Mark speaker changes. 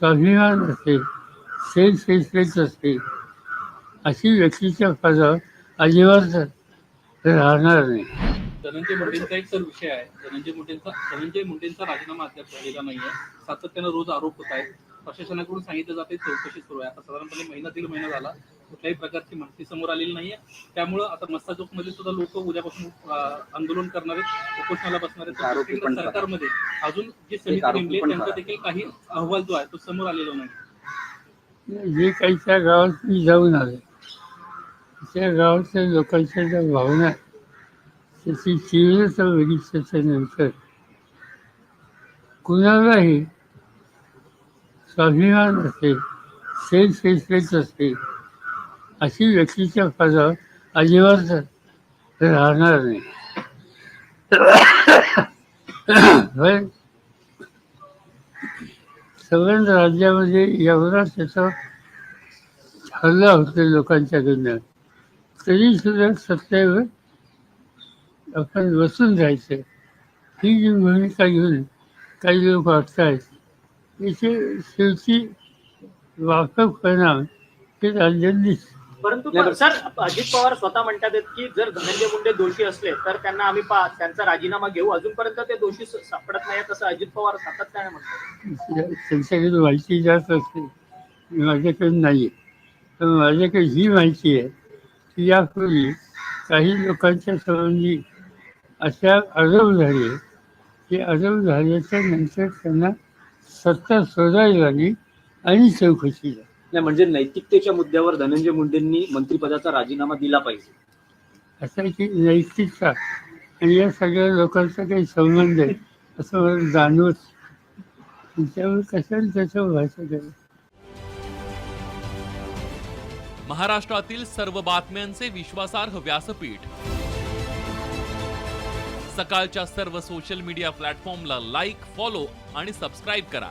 Speaker 1: स्वाभिमान असेल self respect अशी व्यक्तीच्या पदावर अजिबात राहणार नाही.
Speaker 2: धनंजय मुंडेंचा एक तर विषय आहे. धनंजय मुंडेंचा धनंजय मुंडेंचा राजीनामा अद्याप झालेला नाही आहे सातत्यानं रोज आरोप होत आहेत. प्रशासनाकडून सांगितलं जाते चौकशी सुरू आहे. आता साधारणपणे महिना दीड महिना झाला. कुठल्याही प्रकारची माहिती समोर आलेली नाहीये. त्यामुळं आता मस्ताजोकमध्ये सुद्धा लोक उद्यापासून आंदोलन करणार आहेत उपोषणाला बसणार सरकारमध्ये अजून जे समिती नेमली त्यांचा. देखील काही अहवाल जो आहे तो समोर आलेला नाही.
Speaker 1: जे काही त्या गावात मी जाऊन आलो. त्या गावातल्या लोकांच्या ज्या भावना आहेत, त्याची तीव्रता बघितल्याच्या नंतर कुणालाही स्वाभिमान असेल सेल्फ रिस्पेक्ट असेल अशी व्यक्तीच्या पदावर अजिबात राहणार नाही. होय? राज्यामध्ये एवढा त्याचा हल्ला होते लोकांच्याकडनं तरी सुद्धा सत्तेवर आपण बसून जायचं. ही जी भूमिका घेऊन काही लोक वाटतायत याचे शेवटी वाकफ परिणाम हे राज्यांनी
Speaker 3: परंतु
Speaker 4: नाही,
Speaker 3: सर अजित पवार स्वतः म्हणतात की जर धनंजय मुंडे दोषी असले तर त्यांना आम्ही त्यांचा राजीनामा घेऊ. अजूनपर्यंत ते दोषी सापडत नाहीत असं अजित पवार सातत्याने म्हणतात.
Speaker 1: त्यांच्याकडे माहिती जास्त असते. माझ्याकडे नाही आहे पण माझ्याकडे ही माहिती आहे की यापूर्वी काही लोकांच्या संबंधी अशा अडव झाली की अडव झाल्याच्यानंतर त्यांना सत्ता सोडावी लागली आणि चौकशी झाली.
Speaker 4: नाही म्हणजे नैतिकतेच्या मुद्द्यावर धनंजय मुंडेंनी मंत्रिपदाचा राजीनामा दिला पाहिजे.
Speaker 1: असं आहे की? नैतिकता आणि या सगळ्या लोकांचा काही संबंध आहे असं मला जाणवत त्याच्यावर कशाला भाषा करेल
Speaker 5: महाराष्ट्रातील सर्व बातम्यांचे विश्वासार्ह व्यासपीठ. सकाळच्या सर्व सोशल मीडिया प्लॅटफॉर्मला लाईक फॉलो आणि सबस्क्राईब करा.